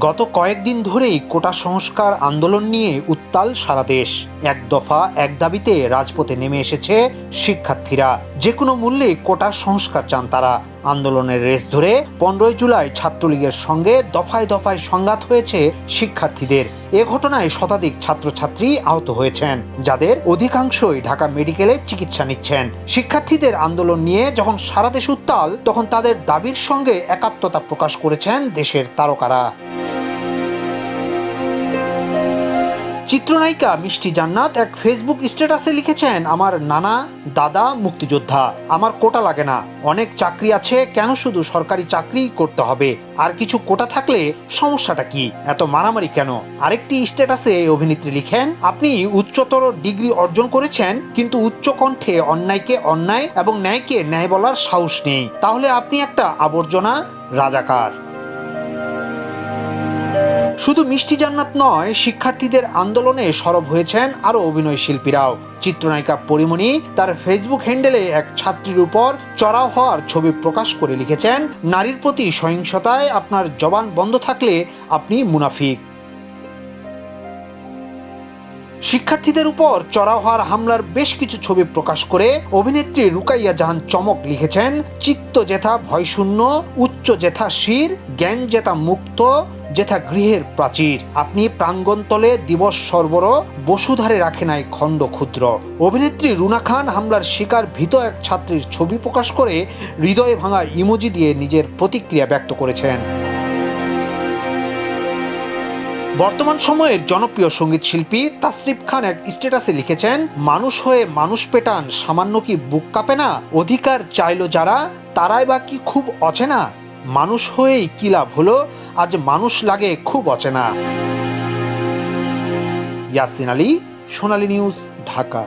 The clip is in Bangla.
গত কয়েকদিন ধরেই কোটা সংস্কার আন্দোলন নিয়ে উত্তাল সারা দেশ। এক দফা এক দাবিতে রাজপথে নেমে এসেছে শিক্ষার্থীরা। যে কোনো মূল্যে কোটা সংস্কার চান তারা। আন্দোলনের রেস ধরে পনেরোই জুলাই ছাত্রলীগের সঙ্গে দফায় দফায় সংঘাত হয়েছে শিক্ষার্থীদের। এ ঘটনায় শতাধিক ছাত্রছাত্রী আহত হয়েছেন, যাদের অধিকাংশই ঢাকা মেডিকেলে চিকিৎসা নিচ্ছেন। শিক্ষার্থীদের আন্দোলন নিয়ে যখন সারা দেশ উত্তাল, তখন তাদের দাবির সঙ্গে একাত্মতা প্রকাশ করেছেন দেশের তারকারা। চিত্রনায়িকা মিষ্টি জান্নাত এক ফেসবুক স্ট্যাটাসে লিখেছেন, আমার নানা, দাদা মুক্তিযোদ্ধা, আমার কোটা লাগে না। অনেক চাকরি আছে, কেন শুধু সরকারি চাকরি করতে হবে? আর কিছু কোটা থাকলে সমস্যাটা কি? এত মারামারি কেন? আরেকটি স্ট্যাটাসে অভিনেত্রী লিখেন, আপনি উচ্চতর ডিগ্রি অর্জন করেছেন, কিন্তু উচ্চ কণ্ঠে অন্যায়কে অন্যায় এবং ন্যায়কে ন্যায় বলার সাহস নেই। তাহলে আপনি একটা আবর্জনা রাজাকার। শুধু মিষ্টি জান্নাত নয়, শিক্ষার্থীদের আন্দোলনে সরব হয়েছেন আরও অভিনয় শিল্পীরাও। চিত্রনায়িকা পরিমণি তার ফেসবুক হ্যান্ডেলে এক ছাত্রীর উপর চড়াও হওয়ার ছবি প্রকাশ করে লিখেছেন, নারীর প্রতি সহিংসতায় আপনার জবান বন্ধ থাকলে আপনি মুনাফিক। শিক্ষার্থীদের উপর চড়াও হওয়ার হামলার বেশ কিছু ছবি প্রকাশ করে অভিনেত্রী রুকাইয়া জাহান চমক লিখেছেন, চিত্ত জেথা ভয়শূন্য উচ্চ জেথা শির, জ্ঞান জেথা মুক্ত জেথা গৃহের প্রাচীর। আপনি প্রাঙ্গণতলে দিবস সর্বর বসুধারে রাখে নাই খণ্ড ক্ষুদ্র। অভিনেত্রী রুনা খান হামলার শিকার ভীত এক ছাত্রীর ছবি প্রকাশ করে হৃদয়ে ভাঙা ইমোজি দিয়ে নিজের প্রতিক্রিয়া ব্যক্ত করেছেন। বর্তমান সময়ের জনপ্রিয় সংগীত শিল্পী তাসরিফ খান এক স্ট্যাটাসে লিখেছেন, মানুষ হয়ে মানুষ পেটান, সামান্য কি বুক কাঁপে না? অধিকার চাইল যারা, তারাই বা কি খুব অচেনা? মানুষ হয়েই কি লাভ হলো? আজ মানুষ লাগে খুব অচেনা। ইয়াসিন আলী, সোনালী নিউজ, ঢাকা।